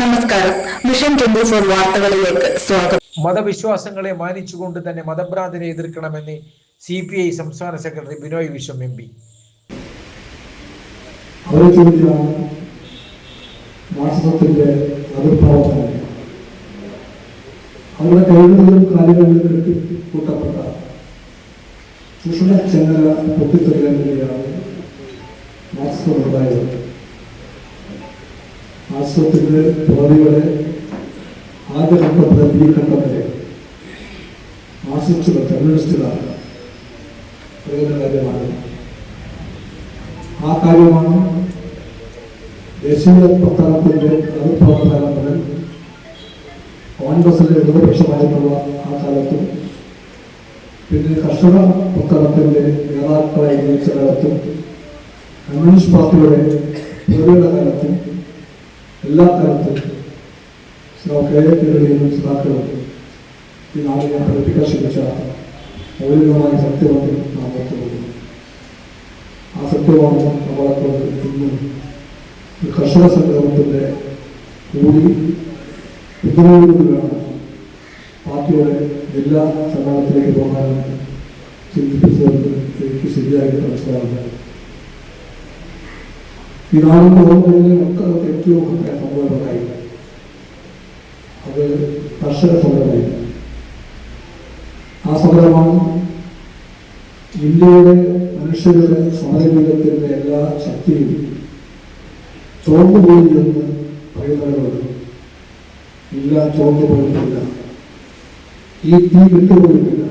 നമസ്കാരം. Mission twenty four വാർത്തകളിലേക്ക് സ്വാഗതം. മതവിശ്വാസങ്ങളെ മാനിച്ചുകൊണ്ട് തന്നെ മതഭ്രാന്തിനെ എതിർക്കണമെന്ന് സി പി ഐ സംസ്ഥാന secretary Binoy Viswam M P. അവരുടെ കഴിവുകളും കാര്യങ്ങളിലും കെട്ടി കൂട്ടപ്പെട്ട ചൂഷണ ചങ്ങല പൊട്ടിത്തെറിയാൻ വേണ്ടിയാണ് മാർക്സിസത്തിന്റെ പുറവികളെ ആദ്യ ഘട്ടം മുതൽ ഈ ഘട്ടം വരെ മാർക്സിസ്റ്റുകൾ കമ്മ്യൂണിസ്റ്റുകളാണ് പറയുന്ന കാര്യമാണ്. ആ കാര്യമാണ് ദേശീയ പ്രസ്ഥാനത്തിന്റെ ആവിർഭാവകാലം മുതൽ കോൺഗ്രസിന്റെ ഇടതുപക്ഷമായിട്ടുള്ള ആ കാലത്തും പിന്നെ കർഷക പ്രസ്ഥാനത്തിന്റെ നേതാക്കളായി നിയമിച്ച കാലത്തും കമ്മ്യൂണിസ്റ്റ് പാർട്ടിയുടെ പുറയുടെ കാലത്തും എല്ലാ തരത്തിലും ശ്രീ കെ എ കേരളീയ മനസ്സിലാക്കളും ഈ നാടിനെ പഠിപ്പിക്കാൻ ശ്രമിച്ച മൗലികമായ സത്യമാണ് നാം ഓർത്തുകൊള്ളുന്നു ആ സത്യമാണ് നമ്മളെക്കൊണ്ട് ഇന്ന് കർഷക സംഗമത്തിന്റെ കൂടി പിന്തുണയോടുകൂടി പാർട്ടിയുടെ ജില്ലാ സമ്മേളനത്തിലേക്ക് പോകാനും ചിന്തിപ്പിച്ചത് എനിക്ക് ശരിയായിട്ട് മനസ്സിലാവുന്നത്. ഈ നാടിന്റെ ഓർമ്മകളിലെ ഏറ്റവും സംഭവമുണ്ടായി അത് കർഷക ആ സമരമാണ് ഇന്ത്യയുടെ മനുഷ്യരുടെ എല്ലാ ശക്തിയും എന്ന് ഇല്ല ചോർന്നുപോയിട്ടില്ല ഈ തീ വിട്ടുപോയിട്ടില്ല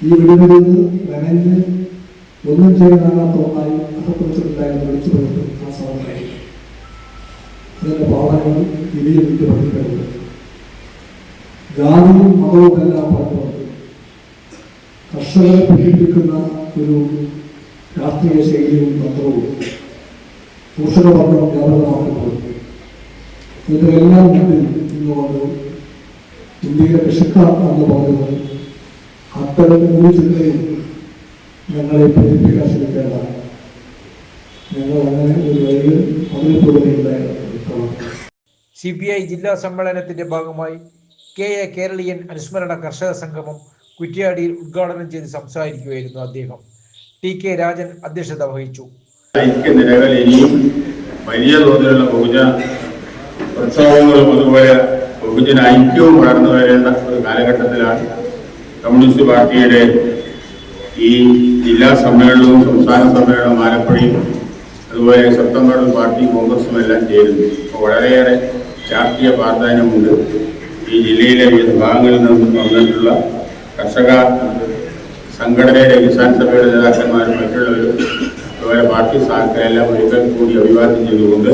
ഈ നനഞ്ഞ് ഒന്നും ചെയ്യാനാകാത്ത ഒന്നായി വിളിച്ചു പോയിട്ട് ആ സമരമായി പാഠങ്ങൾ ഇനിയും വിട്ട് പഠിക്കരുത് ജാതിയും മതവുമെല്ലാം കർഷകരെ പീഡിപ്പിക്കുന്ന ഒരു രാഷ്ട്രീയ ശൈലിയും തന്ത്രവും ചൂഷണവർണം വ്യാപകമാക്കുമ്പോൾ ഇതിലെല്ലാം മുന്നിൽ നിന്നുകൊണ്ട് ഇന്ത്യയിലെ കൃഷിക്കാർ എന്ന് പറയുന്നത് അത്തരം ഒരു ചിന്തയും ഞങ്ങളെ പ്രേരിപ്പിക്കാൻ ശ്രമിക്കേണ്ട. ഞങ്ങൾ അങ്ങനെ ഒരു വഴിയിൽ അതിൽ പോകുന്നില്ല സി പി ഐ ജില്ലാ സമ്മേളനത്തിന്റെ ഭാഗമായി കെ എ കേരളീയൻ അനുസ്മരണ കർഷക സംഗമം കുറ്റിയാടിയിൽ ഉദ്ഘാടനം ചെയ്ത് സംസാരിക്കുകയായിരുന്നു അദ്ദേഹം. ടി കെ രാജൻ അധ്യക്ഷത വഹിച്ചു. വലിയ തോതിലുള്ള ബഹുജന ഉത്സവങ്ങളും അതുപോലെ ബഹുജന ഐക്യവും വളർന്നു വരേണ്ട ഒരു കാലഘട്ടത്തിലാണ് കമ്മ്യൂണിസ്റ്റ് പാർട്ടിയുടെ ഈ ജില്ലാ സമ്മേളനവും സംസ്ഥാന സമ്മേളനവും ആലപ്പുഴയും അതുപോലെ സെപ്റ്റംബറിൽ പാർട്ടി കോൺഗ്രസും എല്ലാം ചേരുന്നു. അപ്പോൾ വളരെയേറെ രാഷ്ട്രീയ പ്രാധാന്യമുണ്ട്. ഈ ജില്ലയിലെ വിവിധ ഭാഗങ്ങളിൽ നിന്നും വന്നിട്ടുള്ള കർഷക സംഘടനയുടെ കിസാൻ സഭയുടെ നേതാക്കന്മാരും മറ്റുള്ളവരും അതുപോലെ പാർട്ടി സ്ഥാനത്തെല്ലാം ഒരിക്കൽ കൂടി അഭിവാദ്യം ചെയ്തുകൊണ്ട്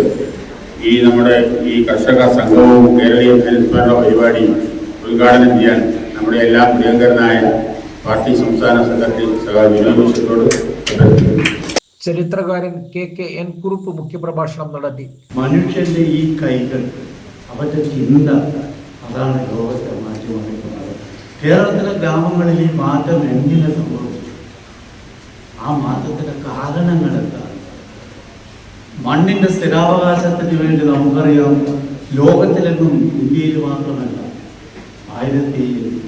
ഈ നമ്മുടെ ഈ കർഷക സംഘവും കേരളീയ അനുസ്മരണ പരിപാടി ഉദ്ഘാടനം ചെയ്യാൻ നമ്മുടെ എല്ലാ പ്രിയങ്കരനായ പാർട്ടി സംസ്ഥാന സെക്രട്ടറി വിനോദോഷത്തോട് ചരിത്രകാരൻ കെ കെ എൻ കുറുപ്പ് മുഖ്യപ്രഭാഷണം നടത്തി. മനുഷ്യന്റെ ഈ കൈകൾ അവന്റെ ചിന്ത അതാണ് ലോകത്തെ മാറ്റിമറിക്കുന്നത്. കേരളത്തിലെ ഗ്രാമങ്ങളിൽ ഈ മാറ്റം എങ്ങനെ സംഭവിച്ചു? ആ മാറ്റത്തിന്റെ കാരണങ്ങൾ എന്താണ്? മണ്ണിന്റെ സ്ഥിരാവകാശത്തിന് വേണ്ടി നമുക്കറിയാം ലോകത്തിലെങ്ങും ഇന്ത്യയിൽ മാത്രമല്ല ആയിരത്തി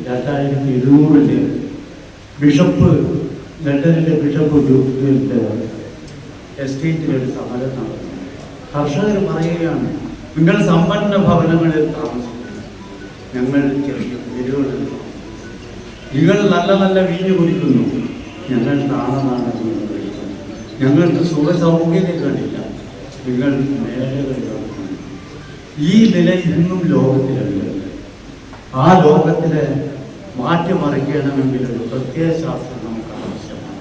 രണ്ടായിരത്തി ഇരുന്നൂറിൽ ബിഷപ്പ് ലണ്ടനിലെ ബിഷപ്പ് എസ്റ്റേറ്റിലൊരു സമരം നടന്നു. കർഷകർ പറയുകയാണ് നിങ്ങൾ സമ്പന്ന ഭവനങ്ങളിൽ താമസിക്കുന്നു. ഞങ്ങൾ ചെറിയ നിങ്ങൾ നല്ല നല്ല വീഞ്ഞ് കുടിക്കുന്നു. ഞങ്ങൾ താണമാണ് ഞങ്ങൾക്ക് സുഖ സൗകര്യങ്ങളില്ല നിങ്ങൾ ഈ നില ഇന്നും ലോകത്തിലുണ്ട് ആ ലോകത്തിലെ മാറ്റിമറിക്കണമെങ്കിൽ ഒരു പ്രത്യയശാസ്ത്രം നമുക്ക് ആവശ്യമാണ്.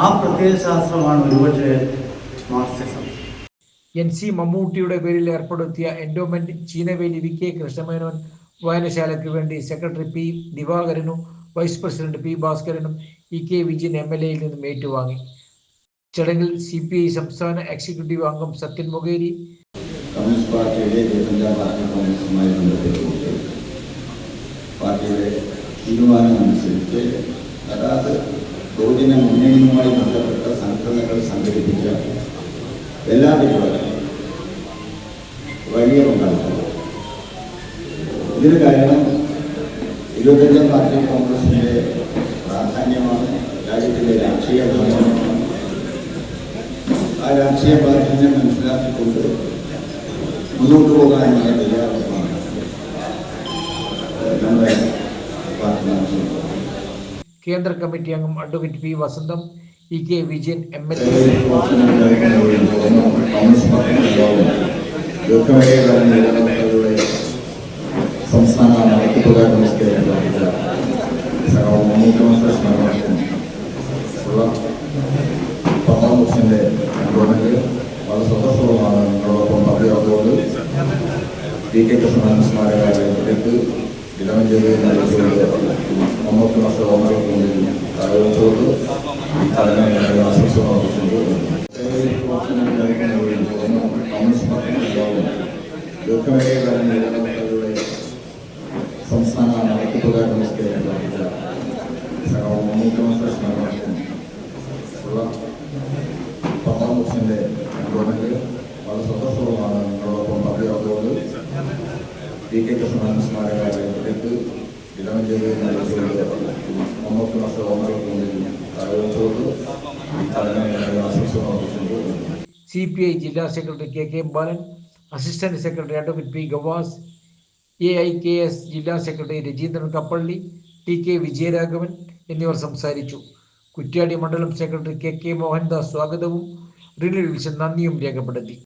ആ പ്രത്യയശാസ്ത്രമാണ് ഒരുപക്ഷെ എൻ സി മമ്മൂട്ടിയുടെ പേരിൽ ഏർപ്പെടുത്തിയ endowment Cheenavely V K Krishna Menon വായനശാലയ്ക്ക് വേണ്ടി സെക്രട്ടറി പി ദിവാകരനും vice president P ഭാസ്കരനും E K Vijayan M L എയിൽ നിന്നും ഏറ്റുവാങ്ങി. ചടങ്ങിൽ സി പി ഐ സംസ്ഥാന എക്സിക്യൂട്ടീവ് അംഗം സത്യൻ മൊകേരി കമ്മ്യൂണിസ്റ്റ് പാർട്ടിയുടെ ഇരുപത്തഞ്ചാം പാർട്ടി കോൺഗ്രസുമായി ബന്ധപ്പെട്ടുകൊണ്ട് പാർട്ടിയുടെ തീരുമാനം അതാത് ബഹുജന മുന്നണിയുമായി ബന്ധപ്പെട്ട സംഘടനകൾ സംഘടിപ്പിച്ച എല്ലാ പരിപാടികളും വലിയ പങ്കാളിത്തം. ഇതിന് കാരണം ഇരുപത്തഞ്ചാം പാർട്ടി കോൺഗ്രസിന്റെ പ്രാധാന്യമാണ് രാജ്യത്തിന്റെ രാഷ്ട്രീയ ഭാഗമാണ്. ആ രാഷ്ട്രീയ പ്രാധാന്യം മനസ്സിലാക്കിക്കൊണ്ട് മുന്നോട്ട് പോകാനുള്ള തയ്യാറെടുപ്പാണ് നമ്മുടെ പാർട്ടി കേന്ദ്ര കമ്മിറ്റി അംഗം advocate P Vasantham E K Vijayan M L A. സംസ്ഥാന നടത്തിപ്പുകാർ മുഖ്യമന്ത്രി ഉള്ള വർഷന്റെ ഗവൺമെന്റ് വളരെ സന്തോഷവുമാണ് നിങ്ങളോടൊപ്പം പങ്കുചേർന്നുകൊണ്ട് പി കെ കൃഷ്ണൻ സ്മാരകാലയത്തിലേക്ക് ഇളമഞ്ചേരി മുന്നൂറ്റി വർഷം ഓർമ്മകൾക്ക് മുന്നിൽ ആലോചിച്ചുകൊണ്ട് അതിനെ ആശംസ സമർപ്പിച്ചുകൊണ്ട് സംസ്ഥാന നടത്തിപ്പുകാർ മുഖ്യമന്ത്രി സ്മരണക്കും ഉള്ള പത്താം വർഷന്റെ ഗവൺമെന്റ് വളരെ സന്തോഷവുമാണ് നിങ്ങളോടൊപ്പം പങ്കുചേർന്നുകൊണ്ട് പി കെ കൃഷ്ണൻ സ്മാരകാലയത്തിലേക്ക് ഇളമഞ്ചേരി മുന്നൂറ്റി വർഷം ഓർമ്മകൾക്ക് മുന്നിൽ ആലോചിച്ചുകൊണ്ട് സി പി ഐ ജില്ലാ secretary K K Balan assistant secretary advocate P Gavas A I K S ജില്ലാ secretary Rajeendran Kappally T K Vijayaraghavan എന്നിവർ സംസാരിച്ചു. കുറ്റ്യാടി മണ്ഡലം സെക്രട്ടറി കെ കെ മോഹൻദാസ് സ്വാഗതവും. വിൽസൺ നന്ദിയും രേഖപ്പെടുത്തി.